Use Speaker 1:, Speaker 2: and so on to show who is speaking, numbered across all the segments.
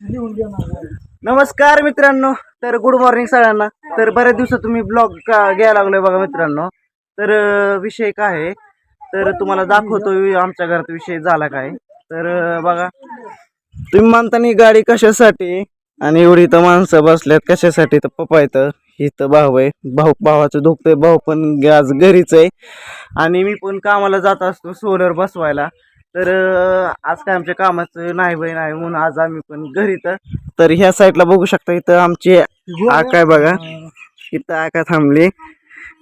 Speaker 1: नमस्कार मित्रांनो तर गुड मॉर्निंग सगळ्यांना. तर बऱ्याच दिवसात तुम्ही ब्लॉग घ्यायला लागलोय बघा मित्रांनो. तर विषय काय आहे. तर तुम्हाला दाखवतो आमच्या घरात विषय झाला काय. तर बघा. तुम्ही म्हणताना गाडी कशासाठी? आणि एवढी इथं माणसं बसल्यात कशासाठी तर पप्पा इथं? इथं भाऊ आहे. भाऊ भावाचं दुखतंय. भाऊ पण आज घरीच आहे. आणि मी पण कामाला जात असतो सोलर बसवायला. तर आज काय आमच्या कामाचं नाही बाई नाही म्हणून आज आम्ही पण घरी तर तर ह्या साईडला बघू शकता इथं आमची आकाय बघा. इथं आका थांबली.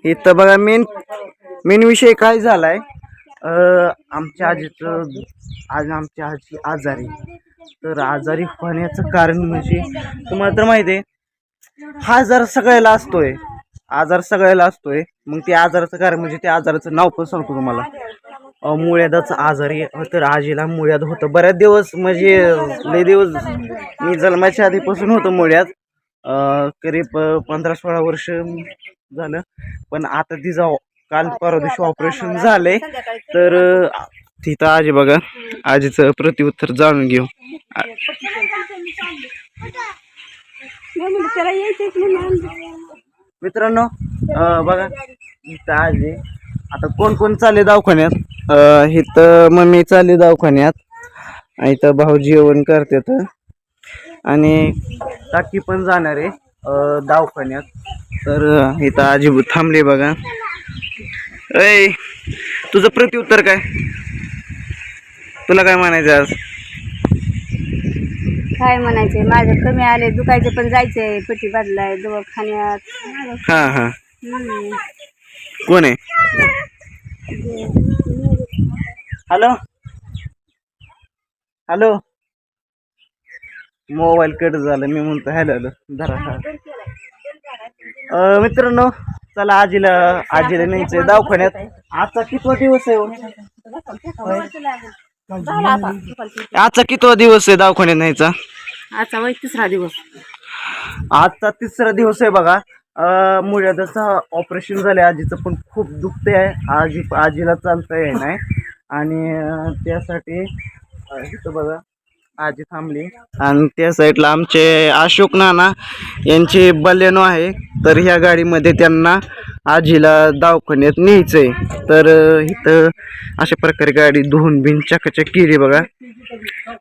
Speaker 1: इथं बघा मेन मेन विषय काय झालाय? अं, आमच्या आजीचं आज आमची आजी आजारी. तर आजारी होण्याचं कारण म्हणजे तुम्हाला तर माहिती आहे हा आजार सगळ्याला असतोय. आजार सगळ्याला असतोय. मग ते आजाराचं कारण म्हणजे त्या आजाराचं नाव पण सांगतो तुम्हाला. अं, मुळ्यादाच आजारी तर आजीला मुळ्याद होतं. बऱ्याच दिवस म्हणजे लय दिवस मी जन्माच्या आधीपासून होतो मुळ्यात. करीब पंधरा सोळा वर्ष झालं. पण आता तिचं काल परवा दिवशी ऑपरेशन झालंय. तर तिथं आजी बघा आजीचं प्रतिउत्तर जाणून घेऊ. मित्रांनो बघा इथं आजी. आता कोण कोण चालले दवाखान्यात? इथं मम्मी चालली दवाखान्यात. इथं भाऊ जेवण करतात. आणि काकी पण जाणार आहे दवाखान्यात. तर इथं आजी थांबली बघा. ऐ तुझं प्रत्युत्तर काय? तुला काय म्हणायचं आज?
Speaker 2: काय म्हणायचे माझं कमी आले दुखायचे पण जायचंय. पट्टी बदलाय दवाखान्यात.
Speaker 1: हां हां. कोण आहे? हॅलो हॅलो मोबाईल कट झाला मी म्हणतो हॅलो हॅलो धरा मित्रांनो चला आजीला आजीला न्यायचंय दवाखान्यात. आजचा कितवा दिवस आहे हो? आजचा कितवा दिवस आहे दवाखान्यात न्यायचा?
Speaker 2: आजचा वय तिसरा दिवस.
Speaker 1: आजचा तिसरा दिवस आहे बघा. मुळ्याचं ऑपरेशन झाले आजीचं पण खूप दुखते आहे आजी आजीला चालता येत नाही. आणि त्यासाठी इथं बघा आजी थांबली. आणि त्या साईडला आमचे अशोक नाना यांची बलेनो आहे. तर ह्या गाडीमध्ये त्यांना आजीला दवाखान्यात न्यायचं आहे तर इथं अशा प्रकारे गाडी धुवून बिन चकाचक केली बघा.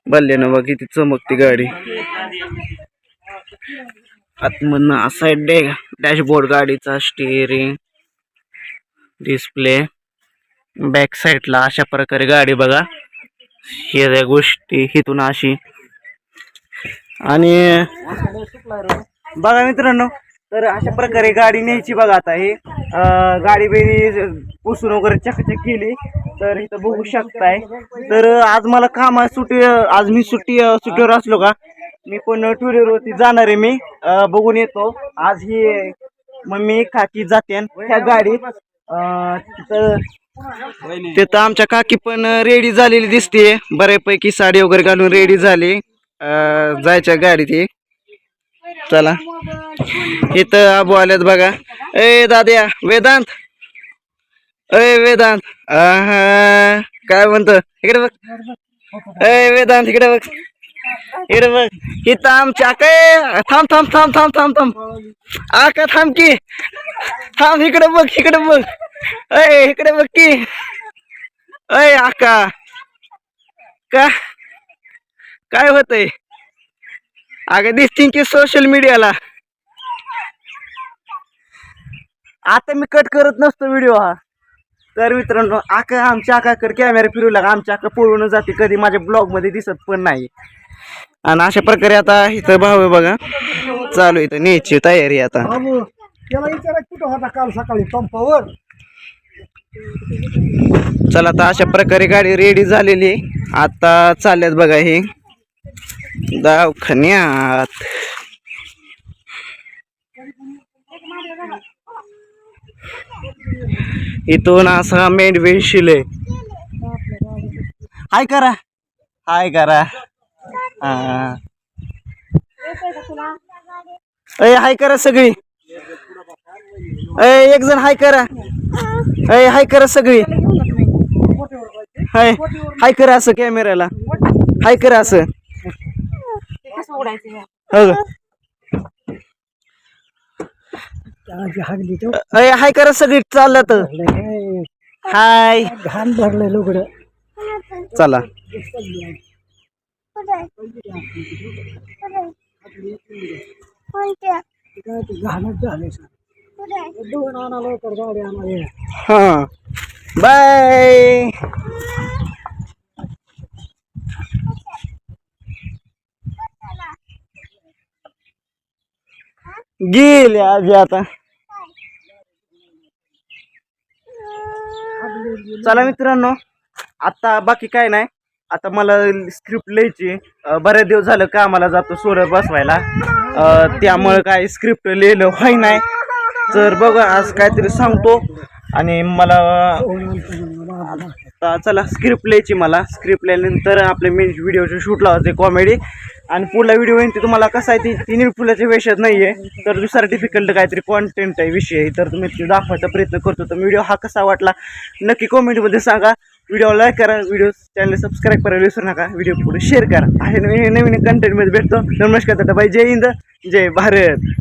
Speaker 1: बल्ल्यानं बघा किती चमकती गाडी. आतमधनं असा डॅ डॅशबोर्ड गाडीचा स्टिअरिंग डिस्प्ले बॅक साईडला अशा प्रकारे गाडी बघा. हे त्या गोष्टी हिथून अशी. आणि बघा मित्रांनो तर अशा प्रकारे गाडी न्यायची बघा आता हे. गाडी बेरी पुसून वगैरे चकचक केली तर इथं बघू शकताय. तर आज मला काम आहे सुट्टी आज मी सुट्टी सुट्टीवर असलो का? मी पण टू वरती जाणार आहे मी. बघून येतो. आज ही मम्मी काकी जाते ह्या गाडीत. अं, तिथं आमच्या काकी पण रेडी झालेली दिसते बऱ्यापैकी साडी वगैरे घालून रेडी झाली. जायच्या गाडीत ही. चला. इथं आबू आल्यात बघा. ए दाद्या वेदांत. अय वेदांत. काय म्हणतो? इकडे बघ. ए वेदांत इकडे बघ. इकडे बघ. इथं आमच्या काय थांब थांब थांब थांब थांब थांब. आका थांब की. थांब इकडे बघ इकडे बघ. अय इकडे बघ की. अय आका. का? काय होतय? अगं दिसतीन की सोशल मीडियाला आता मी कट करत नसतो व्हिडिओ हा. तर मित्रांनो आका आमच्या आकाकडे कॅमेरा फिरू लागा. आमच्या आका पळून जाते. कधी माझ्या ब्लॉगमध्ये दिसत पण नाही. आणि अशा प्रकारे आता इथं भाव आहे बघा. चालू आहे इथं न्यायची तयारी आता.
Speaker 3: कुठं होता काल सकाळी पंपावर?
Speaker 1: चला आता अशा प्रकारे गाडी रेडी झालेली आहे. आता चालल्यात बघा हे. दवाखान्यात. इथून असा मेंढवे शिले. हाय करा. हाय करा. अय हाय करा सगळी. अय एक जण हाय करा. अय हाय करा सगळी. हाय हाय करा असं कॅमेऱ्याला. हाय करा असं. हो. अय हाय करा सगळी चाललं तर हाय.
Speaker 3: घाण भरलंय लुगडं.
Speaker 1: चला.
Speaker 3: घाणच झालंय सर.
Speaker 1: हा. बाय. गेले आज आता. चला मित्रांनो आता बाकी काय नाही. आता मला स्क्रिप्ट लिहायची बऱ्याच दिवस झालं कामाला जातो सोलर बसवायला. त्यामुळे त्यामुळं काय स्क्रिप्ट लिहिलं व्हाय नाही. तर बघा आज काहीतरी सांगतो. आणि मला आता चला स्क्रिप्ट लिहायची मला. स्क्रिप्ट लिहिल्यानंतर आपले मेन व्हिडिओचे शूट लावायचे कॉमेडी आणि पुढला व्हिडिओ येईन ती तुम्हाला कसं आहे ती तिन्ही फुलाच्या वेशात नाही आहे तर दुसरा डिफिकल्ट काहीतरी कॉन्टेंट आहे विषय आहे. तर तुम्ही ते दाखवायचा प्रयत्न करतो. तर व्हिडिओ हा कसा वाटला नक्की कॉमेंटमध्ये सांगा. व्हिडिओ लाईक करा. व्हिडिओ चॅनल सबस्क्राईब करायला विसरू नका. व्हिडिओ पुढे शेअर करा. असे नवीन नवीन कंटेंटमध्ये भेटतो. नमस्कार दादा बाई जय हिंद. जय भारत.